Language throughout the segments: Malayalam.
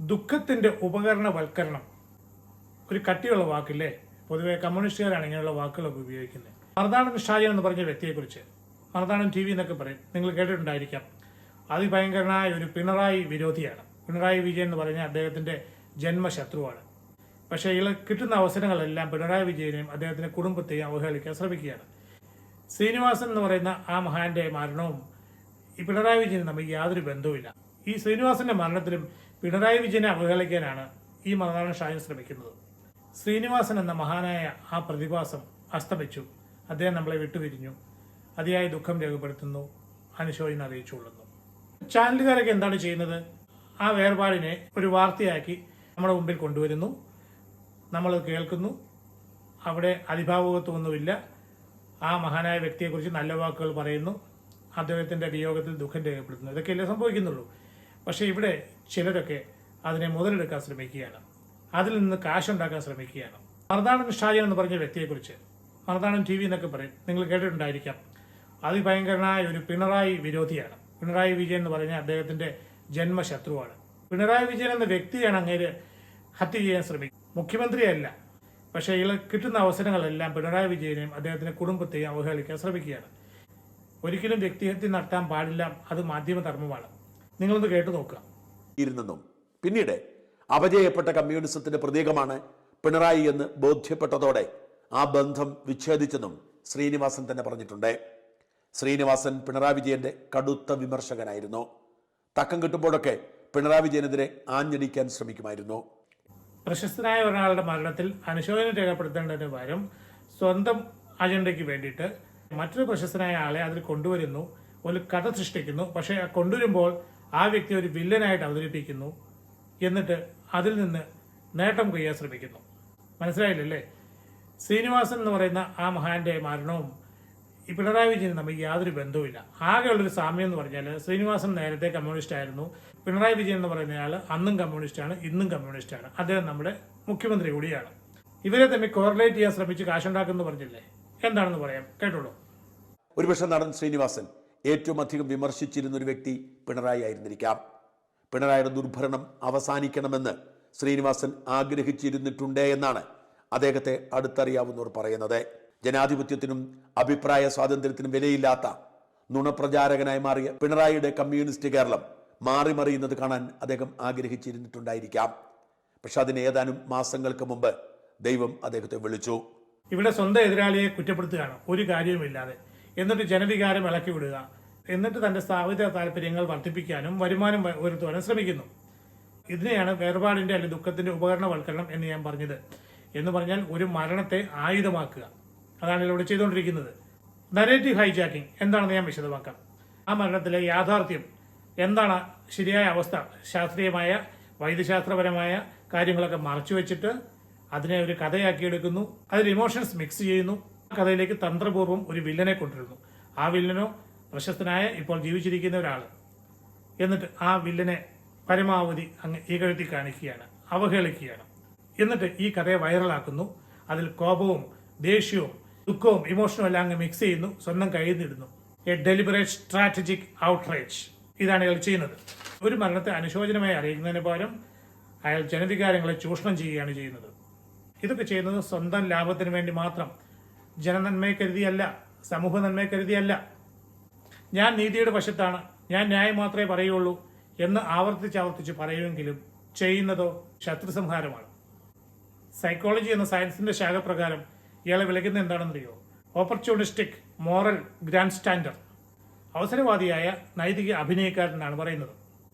ദുഃഖത്തിന്റെ ഉപകരണവൽക്കരണം. ഒരു കട്ടിയുള്ള വാക്കില്ലേ? പൊതുവെ കമ്മ്യൂണിസ്റ്റുകാരാണ് ഇങ്ങനെയുള്ള വാക്കുകളൊക്കെ ഉപയോഗിക്കുന്നത്. മറുനാടൻ ഷാജൻ എന്ന് പറഞ്ഞ വ്യക്തിയെക്കുറിച്ച് മറുനാടൻ ടി വി എന്നൊക്കെ പറയും. നിങ്ങൾ കേട്ടിട്ടുണ്ടായിരിക്കാം. അതിഭയങ്കരനായ ഒരു പിണറായി വിരോധിയാണ്. പിണറായി വിജയൻ എന്ന് പറഞ്ഞ അദ്ദേഹത്തിന്റെ ജന്മശത്രുവാണ്. പക്ഷേ ഇയാൾ കിട്ടുന്ന അവസരങ്ങളെല്ലാം പിണറായി വിജയനെയും അദ്ദേഹത്തിന്റെ കുടുംബത്തെയും അവഹേളിക്കാൻ ശ്രമിക്കുകയാണ്. ശ്രീനിവാസൻ എന്ന് പറയുന്ന ആ മഹാന്റെ മരണവും ഈ പിണറായി വിജയനും തമ്മിൽ യാതൊരു ബന്ധവുമില്ല. ഈ ശ്രീനിവാസന്റെ മരണത്തിലും പിണറായി വിജയനെ അവഹേളിക്കാനാണ് ഈ മതനാടൻ ഷാജൻ ശ്രമിക്കുന്നത്. ശ്രീനിവാസൻ എന്ന മഹാനായ ആ പ്രതിഭാസം അസ്തമിച്ചു. അദ്ദേഹം നമ്മളെ വിട്ടുപിരിഞ്ഞു. അതിയായ ദുഃഖം രേഖപ്പെടുത്തുന്നു. അനുശോചനം അറിയിച്ചുകൊള്ളുന്നു ചാനലുകാരൊക്കെ എന്താണ് ചെയ്യുന്നത്? ആ വേർപാടിനെ ഒരു വാർത്തയാക്കി നമ്മുടെ മുമ്പിൽ കൊണ്ടുവരുന്നു. നമ്മൾ കേൾക്കുന്നു. അവിടെ അതിഭാവകത്വമൊന്നുമില്ല ആ മഹാനായ വ്യക്തിയെക്കുറിച്ച് നല്ല വാക്കുകൾ പറയുന്നു. അദ്ദേഹത്തിന്റെ വിയോഗത്തിൽ ദുഃഖം രേഖപ്പെടുത്തുന്നു. ഇതൊക്കെയല്ലേ സംഭവിക്കുന്നുള്ളൂ? പക്ഷേ ഇവിടെ ചിലരൊക്കെ അതിനെ മുതലെടുക്കാൻ ശ്രമിക്കുകയാണ്. അതിൽ നിന്ന് കാശുണ്ടാക്കാൻ ശ്രമിക്കുകയാണ്. മറുനാടൻ ഷാജൻ എന്ന് പറഞ്ഞ വ്യക്തിയെക്കുറിച്ച് മറുനാടൻ ടി വി എന്നൊക്കെ പറയും. നിങ്ങൾ കേട്ടിട്ടുണ്ടായിരിക്കാം. അതിഭയങ്കരനായ ഒരു പിണറായി വിരോധിയാണ്. പിണറായി വിജയൻ എന്ന് പറഞ്ഞ അദ്ദേഹത്തിന്റെ ജന്മശത്രുവാണ്. പിണറായി വിജയൻ എന്ന വ്യക്തിയാണ് അങ്ങേര് ഹത്യ ചെയ്യാൻ ശ്രമിക്കുന്നത്. മുഖ്യമന്ത്രിയല്ല. പക്ഷേ ഇയാൾ കിട്ടുന്ന അവസരങ്ങളെല്ലാം പിണറായി വിജയനെയും അദ്ദേഹത്തിന്റെ കുടുംബത്തെയും അവഹേളിക്കാൻ ശ്രമിക്കുകയാണ്. ഒരിക്കലും വ്യക്തിഹത്യ നടത്താൻ പാടില്ല. അത് മാധ്യമധർമ്മമാണ്. നിങ്ങളൊന്ന് കേട്ടു നോക്കുക. ഇരുന്നെന്നും. പിന്നീട് അപജയപ്പെട്ട കമ്മ്യൂണിസത്തിന്റെ പ്രതീകമാണ് പിണറായി എന്ന് ബോധ്യപ്പെട്ടതോടെ ആ ബന്ധം വിച്ഛേദിച്ചെന്നും ശ്രീനിവാസൻ തന്നെ പറഞ്ഞിട്ടുണ്ട്. ശ്രീനിവാസൻ പിണറായി വിജയന്റെ കടുത്ത വിമർശകനായിരുന്നു. തക്കം കിട്ടുമ്പോഴൊക്കെ പിണറായി വിജയനെതിരെ ആഞ്ഞടിക്കാൻ ശ്രമിക്കുമായിരുന്നു. പ്രശസ്തനായ ഒരാളുടെ മരണത്തിൽ അനുശോചനം രേഖപ്പെടുത്തേണ്ടതിന് പകരം സ്വന്തം അജണ്ടയ്ക്ക് വേണ്ടിയിട്ട് മറ്റൊരു പ്രശസ്തനായ ആളെ അതിൽ കൊണ്ടുവരുന്നു. ഒരു കഥ സൃഷ്ടിക്കുന്നു. പക്ഷേ കൊണ്ടുവരുമ്പോൾ ആ വ്യക്തി ഒരു വില്ലനായിട്ട് അവതരിപ്പിക്കുന്നു എന്നിട്ട് അതിൽ നിന്ന് നേട്ടം കൊയ്യാൻ ശ്രമിക്കുന്നു. മനസ്സിലായില്ലല്ലേ? ശ്രീനിവാസൻ എന്ന് പറയുന്ന ആ മഹാന്റെ മരണവും ഈ പിണറായി വിജയനും തമ്മിൽ യാതൊരു ബന്ധവുമില്ല. ആകെയുള്ളൊരു സാമ്യം എന്ന് പറഞ്ഞാൽ ശ്രീനിവാസൻ നേരത്തെ കമ്മ്യൂണിസ്റ്റ് ആയിരുന്നു. പിണറായി വിജയൻ എന്ന് പറയുന്നയാൾ അന്നും കമ്മ്യൂണിസ്റ്റാണ് ഇന്നും കമ്മ്യൂണിസ്റ്റാണ് അദ്ദേഹം നമ്മുടെ മുഖ്യമന്ത്രി കൂടിയാണ്. ഇവരെ തമ്മിൽ കോറിലേറ്റ് ചെയ്യാൻ ശ്രമിച്ച് കാശുണ്ടാക്കുന്നു പറഞ്ഞില്ലേ? എന്താണെന്ന് പറയാം. കേട്ടോളൂ. ഒരുപക്ഷെ നടൻ ശ്രീനിവാസൻ ഏറ്റവും അധികം വിമർശിച്ചിരുന്ന ഒരു വ്യക്തി പിണറായി ആയിരുന്നിരിക്കാം. പിണറായിയുടെ ദുർഭരണം അവസാനിക്കണമെന്ന് ശ്രീനിവാസൻ ആഗ്രഹിച്ചിരുന്നിട്ടുണ്ട് എന്നാണ് അദ്ദേഹത്തെ അടുത്തറിയാവുന്നവർ പറയുന്നത്. ജനാധിപത്യത്തിനും അഭിപ്രായ സ്വാതന്ത്ര്യത്തിനും വിലയില്ലാത്ത നുണപ്രചാരകനായി മാറിയ പിണറായിയുടെ കമ്മ്യൂണിസ്റ്റ് കേരളം മാറി മറിയുന്നത് കാണാൻ അദ്ദേഹം ആഗ്രഹിച്ചിരുന്നിട്ടുണ്ടായിരിക്കാം. പക്ഷെ അതിന് ഏതാനും മാസങ്ങൾക്ക് മുമ്പ് ദൈവം അദ്ദേഹത്തെ വിളിച്ചു. ഇവിടെ സ്വന്തം എതിരാളിയെ കുറ്റപ്പെടുത്തുകയാണ്. ഒരു കാര്യവുമില്ലാതെ. എന്നിട്ട് ജനവികാരം ഇളക്കി വിടുക. എന്നിട്ട് തന്റെ സ്ഥാപിത താല്പര്യങ്ങൾ വർദ്ധിപ്പിക്കാനും വരുമാനം ഉയർത്തുവാനും ശ്രമിക്കുന്നു. ഇതിനെയാണ് വേർപാടിന്റെ അല്ലെങ്കിൽ ദുഃഖത്തിന്റെ ഉപകരണവൽക്കരണം എന്ന് ഞാൻ പറഞ്ഞത്. എന്ന് പറഞ്ഞാൽ ഒരു മരണത്തെ ആയുധമാക്കുക. അതാണ് ഇവിടെ ചെയ്തുകൊണ്ടിരിക്കുന്നത്. നരേറ്റീവ് ഹൈജാക്കിംഗ് എന്താണെന്ന് ഞാൻ വിശദമാക്കാം. ആ മരണത്തിലെ യാഥാർത്ഥ്യം. എന്താണ് ശരിയായ അവസ്ഥ? ശാസ്ത്രീയമായ വൈദ്യശാസ്ത്രപരമായ കാര്യങ്ങളൊക്കെ മറച്ചു വെച്ചിട്ട് അതിനെ ഒരു കഥയാക്കി എടുക്കുന്നു അതിൽ ഇമോഷൻസ് മിക്സ് ചെയ്യുന്നു. കഥയിലേക്ക് തന്ത്രപൂർവം ഒരു വില്ലനെ കൊണ്ടുവരുന്നു. ആ വില്ലനോ പ്രശസ്തനായ ഇപ്പോൾ ജീവിച്ചിരിക്കുന്ന ഒരാൾ എന്നിട്ട് ആ വില്ലനെ പരമാവധി അങ്ങ് ഇകഴ്ത്തി കാണിക്കുകയാണ് അവഹേളിക്കുകയാണ്. എന്നിട്ട് ഈ കഥയെ വൈറലാക്കുന്നു. അതിൽ കോപവും ദേഷ്യവും ദുഃഖവും ഇമോഷനും എല്ലാം അങ്ങ് മിക്സ് ചെയ്യുന്നു സ്വന്തം നിന്നിടുന്നു എ ഡെലിബറേറ്റ് സ്ട്രാറ്റജിക് ഔട്ട്റേജ് ഇതാണ് അയാൾ ചെയ്യുന്നത്. ഒരു മരണത്തെ അനുശോചനമായി അറിയിക്കുന്നതിന് പകരം അയാൾ ജനവികാരങ്ങളെ ചൂഷണം ചെയ്യുകയാണ് ചെയ്യുന്നത്. ഇതൊക്കെ ചെയ്യുന്നത് സ്വന്തം ലാഭത്തിന് വേണ്ടി മാത്രം. ജനനന്മയെ കരുതിയല്ല സമൂഹ നന്മയെ കരുതിയല്ല. ഞാൻ നീതിയുടെ വശത്താണ്. ഞാൻ ന്യായം മാത്രമേ പറയുള്ളൂ എന്ന് ആവർത്തിച്ച് ആവർത്തിച്ച് പറയുമെങ്കിലും ചെയ്യുന്നതോ ശത്രുസംഹാരമാണ്. സൈക്കോളജി എന്ന സയൻസിന്റെ ശാഖപ്രകാരം ഇയാളെ വിളിക്കുന്നത് എന്താണെന്നറിയോ? ഓപ്പർച്യൂണിസ്റ്റിക് മോറൽ ഗ്രാൻഡ് സ്റ്റാൻഡർഡ് അവസരവാദിയായ നൈതിക അഭിനയക്കാരനാണ് പറയുന്നത്.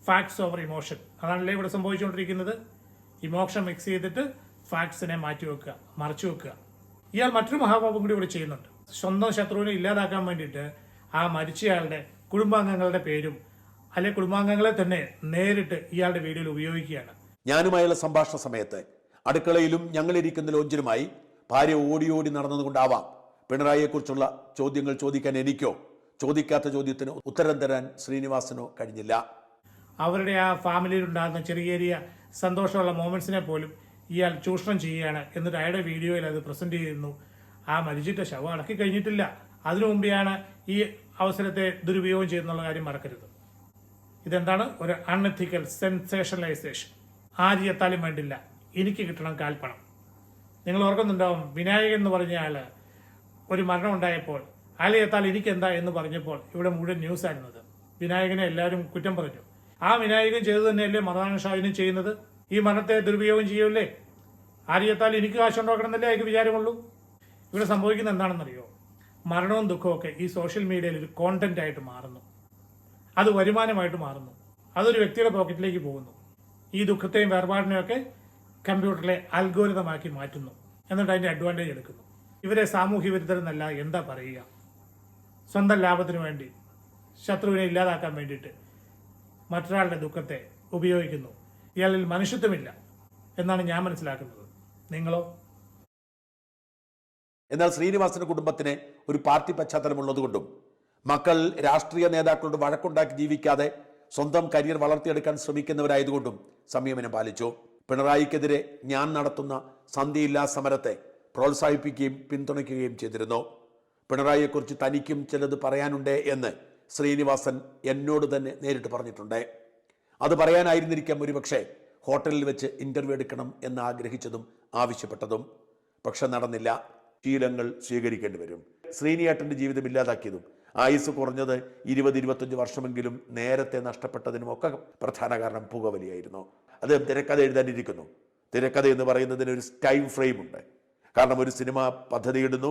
ഫാക്ട്സ് ഓവർ ഇമോഷൻ അതാണല്ലേ ഇവിടെ സംഭവിച്ചുകൊണ്ടിരിക്കുന്നത്? ഇമോഷൻ മിക്സ് ചെയ്തിട്ട് ഫാക്ട്സിനെ മാറ്റി വെക്കുക മറച്ചു വെക്കുക. ഇയാൾ മറ്റൊരു മഹാഭാവം കൂടി ഇവിടെ ചെയ്യുന്നുണ്ട്. സ്വന്തം ശത്രുവിനെ ഇല്ലാതാക്കാൻ വേണ്ടിയിട്ട് ആ മരിച്ചയാളുടെ കുടുംബാംഗങ്ങളുടെ പേരും അല്ലെ കുടുംബാംഗങ്ങളെ തന്നെ നേരിട്ട് ഇയാളുടെ വീഡിയോയിൽ ഉപയോഗിക്കുകയാണ്. ഞാനുമായുള്ള സംഭാഷണ സമയത്ത് അടുക്കളയിലും ഞങ്ങളിരിക്കുന്ന ലോഞ്ചിലുമായി ഭാര്യ ഓടി ഓടി നടന്നതുകൊണ്ടാവാം പിണറായിയെക്കുറിച്ചുള്ള ചോദ്യങ്ങൾ ചോദിക്കാൻ എനിക്കോ ചോദിക്കാത്ത ചോദ്യത്തിന് ഉത്തരം തരാൻ ശ്രീനിവാസനോ കഴിഞ്ഞില്ല. അവരുടെ ആ ഫാമിലിയിൽ ഉണ്ടാകുന്ന ചെറിയ ചെറിയ സന്തോഷമുള്ള മൊമെന്റ്സിനെ പോലും ഇയാൾ ചൂഷണം ചെയ്യുകയാണ് എന്നിട്ട് അയാളുടെ വീഡിയോയിൽ അത് പ്രസന്റ് ചെയ്യുന്നു ആ മരിച്ചിട്ട ശവം അടക്കി കഴിഞ്ഞിട്ടില്ല. അതിനു മുമ്പെയാണ് ഈ അവസരത്തെ ദുരുപയോഗം ചെയ്യുന്നുള്ള കാര്യം മറക്കരുത്. ഇതെന്താണ്? ഒരു അൺഎത്തിക്കൽ സെൻസേഷണലൈസേഷൻ ആര് ചെത്താലും വേണ്ടില്ല. എനിക്ക് കിട്ടണം കാൽപ്പണം. നിങ്ങൾ ഓർക്കുന്നുണ്ടാവും വിനായകൻ എന്ന് പറഞ്ഞാൽ ഒരു മരണം ഉണ്ടായപ്പോൾ അയാൾ ചെത്താൽ എനിക്കെന്താ എന്ന് പറഞ്ഞപ്പോൾ ഇവിടെ മുഴുവൻ ന്യൂസ് ആയിരുന്നത് വിനായകനെ എല്ലാവരും കുറ്റം പറഞ്ഞു. ആ വിനായകൻ ചെയ്തു തന്നെയല്ലേ മറനാണ് ഷാഹിനും ചെയ്യുന്നത്? ഈ മരണത്തെ ദുരുപയോഗം ചെയ്യൂലേ ആര് ചെത്താൽ എനിക്ക് കാശുണ്ടാക്കണം എന്നല്ലേ അയാൾക്ക് വിചാരമുള്ളൂ? ഇവിടെ സംഭവിക്കുന്നത് എന്താണെന്നറിയോ? മരണവും ദുഃഖവും ഒക്കെ ഈ സോഷ്യൽ മീഡിയയിൽ ഒരു കോണ്ടന്റ് ആയിട്ട് മാറുന്നു. അത് വരുമാനമായിട്ട് മാറുന്നു. അതൊരു വ്യക്തിയുടെ പോക്കറ്റിലേക്ക് പോകുന്നു. ഈ ദുഃഖത്തെയും വേർപാടിനെയും ഒക്കെ കമ്പ്യൂട്ടറിലെ അൽഗോരിതമാക്കി മാറ്റുന്നു. എന്നിട്ട് അതിന്റെ അഡ്വാന്റേജ് എടുക്കുന്നു. ഇവരെ സാമൂഹ്യ വിരുദ്ധരെന്നല്ല എന്താ പറയുക? സ്വന്തം ലാഭത്തിന് വേണ്ടി ശത്രുവിനെ ഇല്ലാതാക്കാൻ വേണ്ടിയിട്ട് മറ്റൊരാളുടെ ദുഃഖത്തെ ഉപയോഗിക്കുന്നു. ഇയാളിൽ മനുഷ്യത്വമില്ല എന്നാണ് ഞാൻ മനസ്സിലാക്കുന്നത്. നിങ്ങളോ? എന്നാൽ ശ്രീനിവാസന്റെ കുടുംബത്തിന് ഒരു പാർട്ടി പശ്ചാത്തലമുള്ളതുകൊണ്ടും മക്കൾ രാഷ്ട്രീയ നേതാക്കളോട് വഴക്കുണ്ടാക്കി ജീവിക്കാതെ സ്വന്തം കരിയർ വളർത്തിയെടുക്കാൻ ശ്രമിക്കുന്നവരായതുകൊണ്ടും സംയമനം പാലിച്ചു. പിണറായിക്കെതിരെ ഞാൻ നടത്തുന്ന സന്ധിയില്ലാ സമരത്തെ പ്രോത്സാഹിപ്പിക്കുകയും പിന്തുണയ്ക്കുകയും ചെയ്തിരുന്നു. പിണറായിയെക്കുറിച്ച് തനിക്കും ചിലത് പറയാനുണ്ടേ എന്ന് ശ്രീനിവാസൻ എന്നോട് തന്നെ നേരിട്ട് പറഞ്ഞിട്ടുണ്ട്. അത് പറയാനായിരുന്നിരിക്കാം ഒരുപക്ഷെ ഹോട്ടലിൽ വെച്ച് ഇന്റർവ്യൂ എടുക്കണം എന്ന് ആഗ്രഹിച്ചതും ആവശ്യപ്പെട്ടതും. പക്ഷെ നടന്നില്ല. ശീലങ്ങൾ സ്വീകരിക്കേണ്ടി വരും. ശ്രീനിയേട്ടന്റെ ജീവിതം ഇല്ലാതാക്കിയതും ആയുസ് കുറഞ്ഞത് ഇരുപത് ഇരുപത്തഞ്ച് വർഷമെങ്കിലും നേരത്തെ നഷ്ടപ്പെട്ടതിനും ഒക്കെ പ്രധാന കാരണം പുകവലിയായിരുന്നു. അദ്ദേഹം തിരക്കഥ എഴുതാനിരിക്കുന്നു. തിരക്കഥ എന്ന് പറയുന്നതിന് ഒരു ടൈം ഫ്രെയിം ഉണ്ട്. കാരണം ഒരു സിനിമ പദ്ധതിയിടുന്നു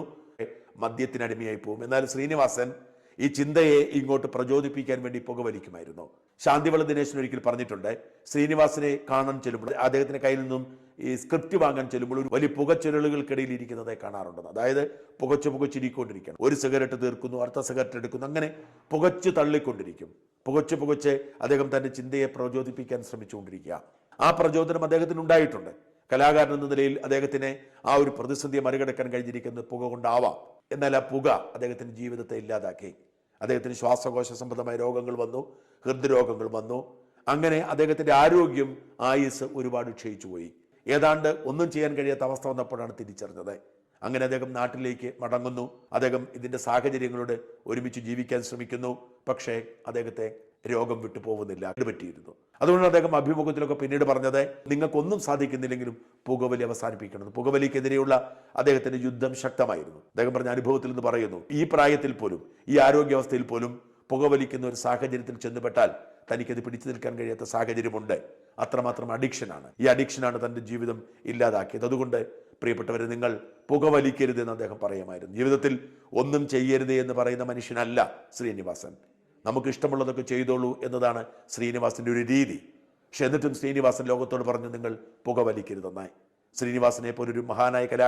മദ്യത്തിനടിമയായി പോകും എന്നാൽ ശ്രീനിവാസൻ ഈ ചിന്തയെ ഇങ്ങോട്ട് പ്രചോദിപ്പിക്കാൻ വേണ്ടി പുകവലിക്കുമായിരുന്നു. ശാന്തിവള ദിനേശൻ ഒരിക്കൽ പറഞ്ഞിട്ടുണ്ട് ശ്രീനിവാസനെ കാണാൻ ചെല്ലുമ്പോൾ അദ്ദേഹത്തിന്റെ കയ്യിൽ നിന്നും ഈ സ്ക്രിപ്റ്റ് വാങ്ങാൻ ചെല്ലുമ്പോൾ ഒരു വലിയ പുകച്ചുരുളുകൾക്കിടയിൽ ഇരിക്കുന്നതായി കാണാറുണ്ടെന്ന്. അതായത് പുകച്ചു പുകച്ചിരിക്കൊണ്ടിരിക്കണം ഒരു സിഗരറ്റ് തീർക്കുന്നു അടുത്ത സിഗരറ്റ് എടുക്കുന്നു അങ്ങനെ പുകച്ചു തള്ളിക്കൊണ്ടിരിക്കും. പുകച്ചു പുകച്ച് അദ്ദേഹം തന്റെ ചിന്തയെ പ്രചോദിപ്പിക്കാൻ ശ്രമിച്ചുകൊണ്ടിരിക്കുക. ആ പ്രചോദനം അദ്ദേഹത്തിന് ഉണ്ടായിട്ടുണ്ട്. കലാകാരൻ എന്ന നിലയിൽ അദ്ദേഹത്തിന് ആ ഒരു പ്രതിസന്ധിയെ മറികടക്കാൻ കഴിഞ്ഞിരിക്കുന്നത് പുക കൊണ്ടാവാം. എന്നാൽ ആ പുക അദ്ദേഹത്തിന്റെ ജീവിതത്തെ ഇല്ലാതാക്കി. അദ്ദേഹത്തിന് ശ്വാസകോശ സംബന്ധമായ രോഗങ്ങൾ വന്നു ഹൃദ്രോഗങ്ങൾ വന്നു. അങ്ങനെ അദ്ദേഹത്തിന്റെ ആരോഗ്യം ആയുസ് ഒരുപാട് ക്ഷയിച്ചു പോയി. ഏതാണ്ട് ഒന്നും ചെയ്യാൻ കഴിയാത്ത അവസ്ഥ വന്നപ്പോഴാണ് തിരിച്ചറിഞ്ഞത്. അങ്ങനെ അദ്ദേഹം നാട്ടിലേക്ക് മടങ്ങുന്നു. അദ്ദേഹം ഇതിന്റെ സാഹചര്യങ്ങളോട് ഒരുമിച്ച് ജീവിക്കാൻ ശ്രമിക്കുന്നു. പക്ഷേ അദ്ദേഹത്തെ രോഗം വിട്ടു പോകുന്നില്ല. അത് പറ്റിയിരുന്നു. അതുകൊണ്ട് അദ്ദേഹം അഭിമുഖത്തിലൊക്കെ പിന്നീട് പറഞ്ഞത് നിങ്ങൾക്കൊന്നും സാധിക്കുന്നില്ലെങ്കിലും പുകവലി അവസാനിപ്പിക്കണം. പുകവലിക്കെതിരെയുള്ള അദ്ദേഹത്തിന്റെ യുദ്ധം ശക്തമായിരുന്നു. അദ്ദേഹം പറഞ്ഞ അനുഭവത്തിൽ നിന്ന് പറയുന്നു ഈ പ്രായത്തിൽ പോലും ഈ ആരോഗ്യാവസ്ഥയിൽ പോലും പുകവലിക്കുന്ന ഒരു സാഹചര്യത്തിൽ ചെന്നുപെട്ടാൽ തനിക്കത് പിടിച്ചു നിൽക്കാൻ കഴിയാത്ത സാഹചര്യമുണ്ട്. അത്രമാത്രം അഡിക്ഷനാണ് ഈ അഡിക്ഷനാണ് തന്റെ ജീവിതം ഇല്ലാതാക്കിയത്. അതുകൊണ്ട് പ്രിയപ്പെട്ടവരെ നിങ്ങൾ പുകവലിക്കരുത് എന്ന് അദ്ദേഹം പറയുമായിരുന്നു. ജീവിതത്തിൽ ഒന്നും ചെയ്യരുത് എന്ന് പറയുന്ന മനുഷ്യനല്ല ശ്രീനിവാസൻ. നമുക്ക് ഇഷ്ടമുള്ളതൊക്കെ ചെയ്തോളൂ എന്നതാണ് ശ്രീനിവാസിന്റെ ഒരു രീതി. പക്ഷെ എന്നിട്ടും ശ്രീനിവാസൻ ലോകത്തോട് പറഞ്ഞു നിങ്ങൾ പുകവലിക്കരുതെന്നായി ശ്രീനിവാസനെ പോലൊരു മഹാനായ കലാ